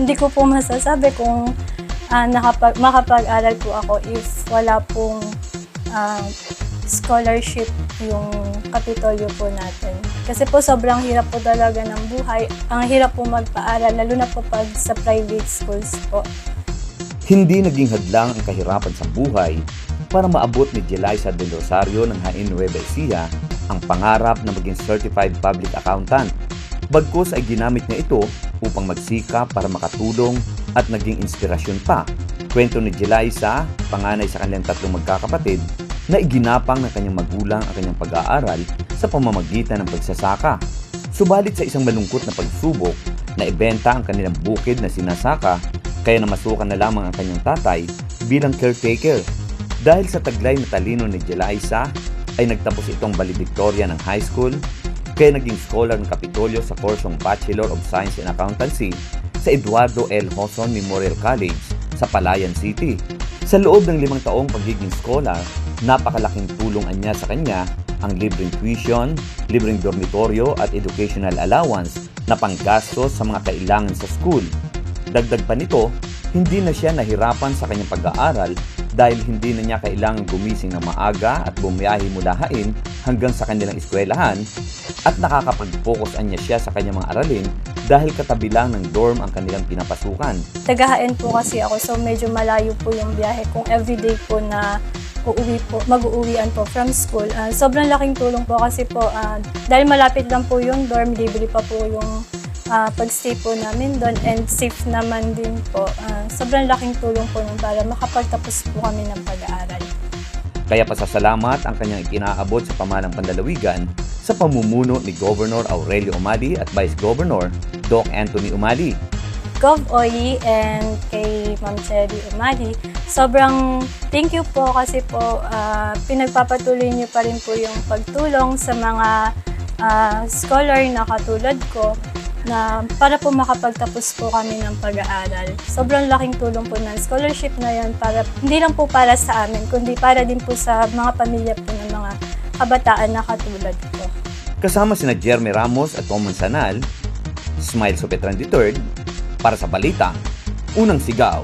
hindi ko po masasabi kung ah, nakapag, makapag-aral po ako if wala pong ah, scholarship yung kapitolyo po natin. Kasi po sobrang hirap po talaga ng buhay. Ang hirap po magpaaral, lalo na po pag sa private schools po. Hindi naging hadlang ang kahirapan sa buhay para maabot ni Jeliza Del Rosario ng Hain Nueva Ecija ang pangarap na maging Certified Public Accountant. Bagkus ay ginamit niya ito upang magsikap para makatulong at naging inspirasyon pa. Kwento ni Jeliza, panganay sa kanilang tatlong magkakapatid, na iginapang ng kanyang magulang ang kanyang pag-aaral sa pamamagitan ng pagsasaka. Subalit sa isang malungkot na pagsubok, na ibenta ang kanilang bukid na sinasaka kaya namasukan na lamang ang kanyang tatay bilang caretaker. Dahil sa taglay na talino ni Jeliza, ay nagtapos itong valedictoria ng high school, kaya naging scholar ng Kapitolyo sa kursong Bachelor of Science in Accountancy sa Eduardo L. Hoson Memorial College sa Palayan City. Sa loob ng limang taong pagiging scholar, napakalaking tulong niya sa kanya ang libreng tuition, libreng dormitoryo at educational allowance na panggastos sa mga kailangan sa school. Dagdag pa nito, hindi na siya nahirapan sa kanyang pag-aaral dahil hindi na niya kailangang gumising ng maaga at bumiyahe mula hain hanggang sa kanilang eskwelahan at nakakapag-focus niya siya sa kanyang mga aralin dahil katabi lang ng dorm ang kanilang pinapasukan. Tagahain po kasi ako, so medyo malayo po yung biyahe. Kung everyday po na uuwi po, mag-uuwian po from school, ah, sobrang laking tulong po kasi po, ah, dahil malapit lang po yung dorm, libre pa po yung ah, pag-stay po namin doon and safe naman din po. Ah, sobrang laking tulong po nun para makapagtapos po kami ng pag-aaral. Kaya pasasalamat ang kanyang ikinaabot sa pamalang pandalawigan sa pamumuno ni Governor Aurelio Umali at Vice Governor Doc Anthony Umali. Gov. Oyi and kay Ma'am Cherry Umali. Sobrang thank you po kasi po ah, pinagpapatuloy niyo pa rin po yung pagtulong sa mga ah, scholar na katulad ko na para po makapagtapos po kami ng pag-aaral. Sobrang laking tulong po ng scholarship na yan para hindi lang po para sa amin, kundi para din po sa mga pamilya po ng mga kabataan na katulad ko. Kasama sina Jeremy Ramos at Tom Mansanal, Smile Sopetran III, para sa balita, unang sigaw